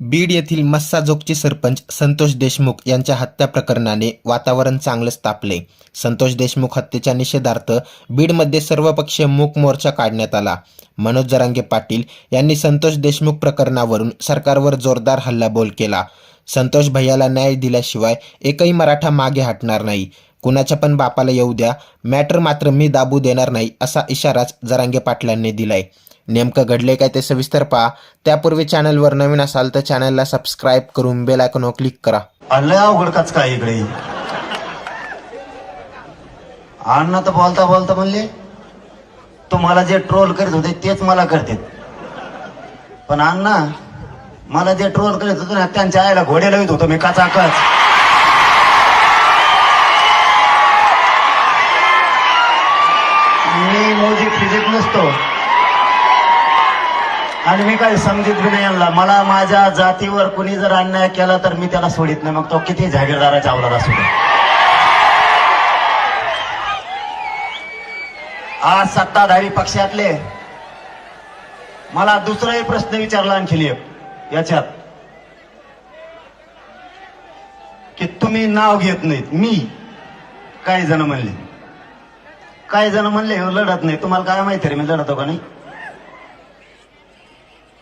बीड येथील मस्साजोगचे सरपंच संतोष देशमुख यांच्या हत्या प्रकरणाने वातावरण चांगलंच तापले संतोष देशमुख हत्येच्या निषेधार्थ बीडमध्ये सर्वपक्षीय मूक मोर्चा काढण्यात आला. मनोज जरांगे पाटील यांनी संतोष देशमुख प्रकरणावरून सरकारवर जोरदार हल्लाबोल केला. संतोष भैयाला न्याय दिल्याशिवाय एकही मराठा मागे हटणार नाही. कुणाच्या पण बापाला येऊ द्या मॅटर मात्र मी दाबू देणार नाही असा इशाराच जरांगे पाटलांनी दिलाय. नेमकं घडले काय ते सविस्तर पहा. त्यापूर्वी चॅनलवर नवीन असाल तर चॅनलला सबस्क्राईब करून बेल आयकॉनवर क्लिक करा. लय अवघड काच काय इकडे? अण्णा तर बोलता बोलता म्हणले तुम्हाला जे ट्रोल करत होते तेच मला करते पण अण्णा मला जे ट्रोल करत होते ना त्यांच्या आईला घोडे लावित होतो मी काचाकच आणि मी काही समजित बी नाही आणला मला माझ्या जातीवर कुणी जर अन्याय केला तर मी त्याला सोडित नाही. मग तो किती जागीरदाराच्या अवलाद असू दे आज सत्ताधारी पक्षातले मला दुसराही प्रश्न विचारला आणखी एक. याच्यात की तुम्ही नाव घेत नाहीत. मी काही जण म्हणले. काही जण म्हणले लढत नाही. तुम्हाला काय माहिती रे मी लढतो का नाही?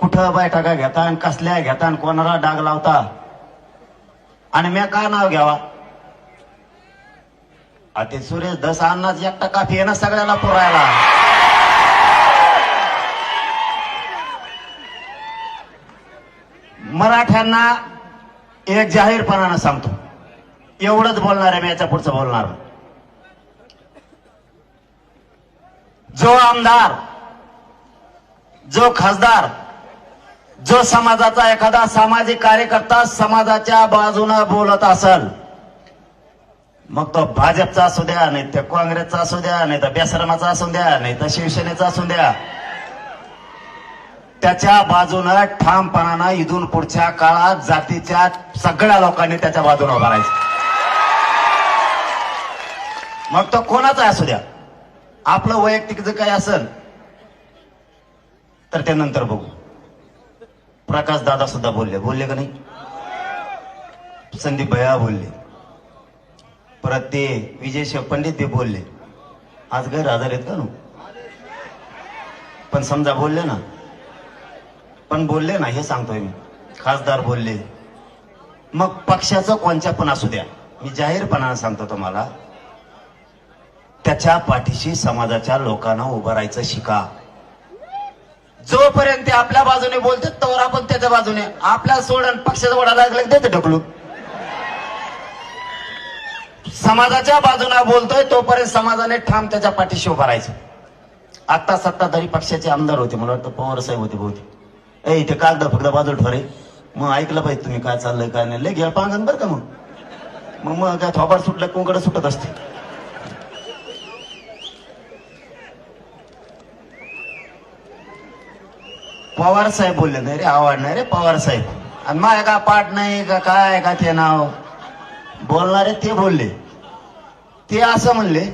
कुठं बैठका घेता आणि कसल्या घेता आणि कोणाला डाग लावता? आणि मी काय नाव घ्यावा? अति सुरेश दस अन्नाच एकटा काफी आहे ना सगळ्याला पुरायला. मराठ्यांना एक जाहीरपणानं सांगतो. एवढंच बोलणार आहे मी याच्या पुढचं बोलणार. जो आमदार जो खासदार जो समाजाचा एखादा सामाजिक कार्यकर्ता समाजाच्या बाजूनं बोलत असल मग तो भाजपचा असू द्या नाही तर काँग्रेसचा असू द्या नाही तर बेसरमाचा असू द्या नाही तर शिवसेनेचा असू द्या. त्याच्या बाजूनं ठामपणानं इथून पुढच्या काळात जातीच्या सगळ्या लोकांनी त्याच्या बाजूने उभा राहायचं. मग तो कोणाचा असू द्या. आपलं वैयक्तिक जर काही असेल तर ते नंतर बघू. प्रकाश दादा सुद्धा बोलले. बोलले का नाही? संदीप भैया बोलले. परत ते विजय शिव पंडित ते बोलले. आज गैरहजर आहेत का नु? पण समजा बोलले ना. पण बोलले ना हे सांगतोय मी. खासदार बोलले. मग पक्षाचं कोणच्या पण असू द्या. मी जाहीरपणानं सांगतो तुम्हाला. त्याच्या पाठीशी समाजाच्या लोकांना उभं राहायचं शिका. जोपर्यंत ते आपल्या बाजूने बोलतात तोवर आपण त्याच्या बाजूने आपल्या सोडून पक्षाचा वडा लागला त्याचं ढकलू समाजाच्या बाजूने बोलतोय तोपर्यंत समाजाने ठाम त्याच्या पाठीशी उभा राहायचं. आता सत्ताधारी पक्षाचे आमदार होते मला वाटतं पवार साहेब होते बहुते ए इथे कागद फक्त बाजूला ठरे मग ऐकलं पाहिजे तुम्ही काय चाललंय काय नाही. लय घ्या पांगण बरं का मग? मग मग काय थोबार सुटलं कोंकड सुटत असते. पवार साहेब बोलले नाही रे आवडणारे नाही रे पवार साहेब. आणि माझ्या का पाठ नाही का काय का ते नाव? बोलणारे ते बोलले. ते असं म्हणले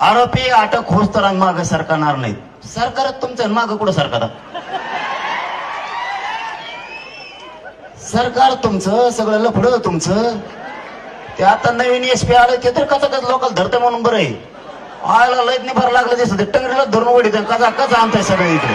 आरोपी अटक होस तर माग सरकारणार नाहीत सरकार तुमचं माग कुठं सरकार सरकार तुमचं सगळं लफड तुमचं. ते आता नवीन एस पी आलं ते तर कचा कच लोकल धरते म्हणून बरं आहे. आयला लयत नाही भर लागलं दिसत टंगरीला धरून ओढीत कचा कचा आणताय सगळे इकडे?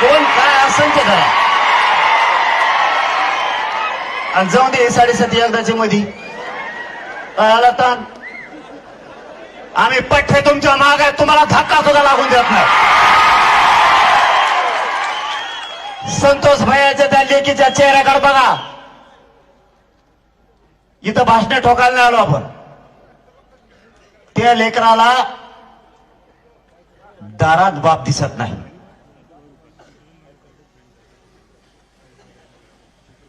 कोण काय असंख्य धरा आणि जाऊन दे साडेसाती एकदाच्या मधी. आला ताण आम्ही पठ्ठे तुमच्या माग आहे तुम्हाला धक्का सुद्धा लागून देत नाही. संतोष भैयाच्या त्या लेकीच्या चेहऱ्याकडे बघा. इथं भाषणे ठोकायला नाही आलो आपण. त्या लेकराला दारात बाप दिसत नाही.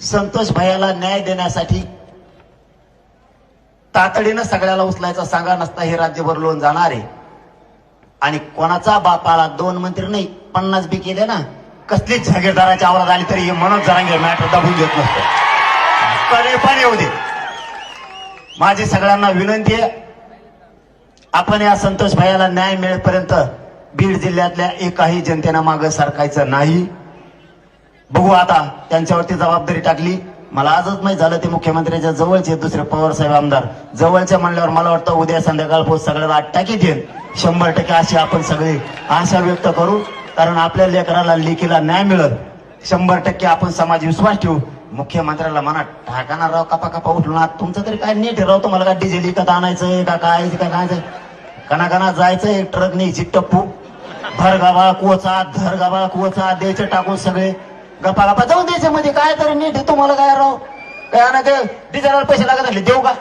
संतोष भैयाला न्याय देण्यासाठी तातडीनं सगळ्याला उचलायचा सांगा नसता हे राज्यभर लोन जाणार. आहे आणि कोणाचा बापाला दोन मंत्री नाही पन्नास बी केले ना कसलीच झगेदाराच्या आवाज आली तरी हे मनोज जरांगे मॅटर दाबून घेत नसतो. कधी पण येऊ दे. माझी सगळ्यांना विनंती आहे आपण या संतोष भाईला न्याय मिळेपर्यंत बीड जिल्ह्यातल्या एकाही जनतेनं मागं सरकायचं नाही. बघू आता त्यांच्यावरती जबाबदारी टाकली. मला आजच माहीत झालं ते मुख्यमंत्र्याच्या जवळचे दुसरे पवार साहेब आमदार. जवळच्या म्हणल्यावर मला वाटतं उद्या संध्याकाळ पोहोच सगळ्याला आठ टाकी देईल. शंभर टक्के अशी आपण सगळे आशा व्यक्त करू. कारण आपल्या लेकराला लेखीला न्याय मिळत शंभर टक्के आपण समाज विश्वास ठेवू. मुख्यमंत्र्याला म्हणा ठाकाना राव कपा कपा उठलो ना तुमचं तरी काय नीट राव? तुम्हाला काय डिझेल इकत आणायचंय का काय? का काय कना जायचंय ट्रक न्यायची टप्पू भर गाभा कोचा धर गाभा कोचा द्यायचे टाकून सगळे गप्पा गप्पा जाऊन द्यायचे मध्ये काय तरी नीट तुम्हाला काय राव? काय ना ते डिझेलला पैसे लागत असले देऊ का?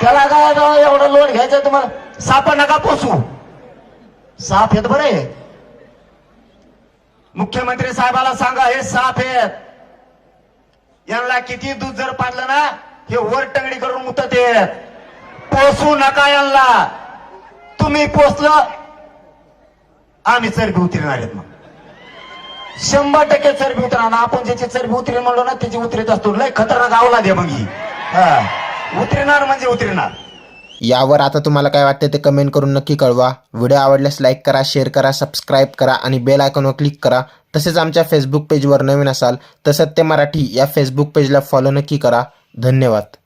त्याला काय राव एवढं लोन घ्यायचं तुम्हाला? साप नका पोसू. साप येत बरे. मुख्यमंत्री साहेबाला सांगा हे साप आहेत. यांना किती दूध जर पाडलं ना हे वर टंगडी करून मुतत आहेत. पोसू नका यांना. तुम्ही पोचलं आम्ही चरबी उतरणार आहेत मग. शंभर टक्के चरबी उतरणार आपण ज्याची चरबी उतरेल म्हणलो ना त्याची उतरत असतो. लय खतरनाक आवला दे मग ही. हा. उतरणार म्हणजे उतरणार. यावर आता तुम्हाला काय वाटते ते कमेंट करून नक्की कळवा. व्हिडिओ आवडल्यास लाईक करा शेअर करा सबस्क्राईब करा आणि बेल आयकॉनवर क्लिक करा. तसेच आमच्या फेसबुक पेजवर नवीन असाल तर सत्य मराठी या फेसबुक पेजला फॉलो नक्की करा. धन्यवाद.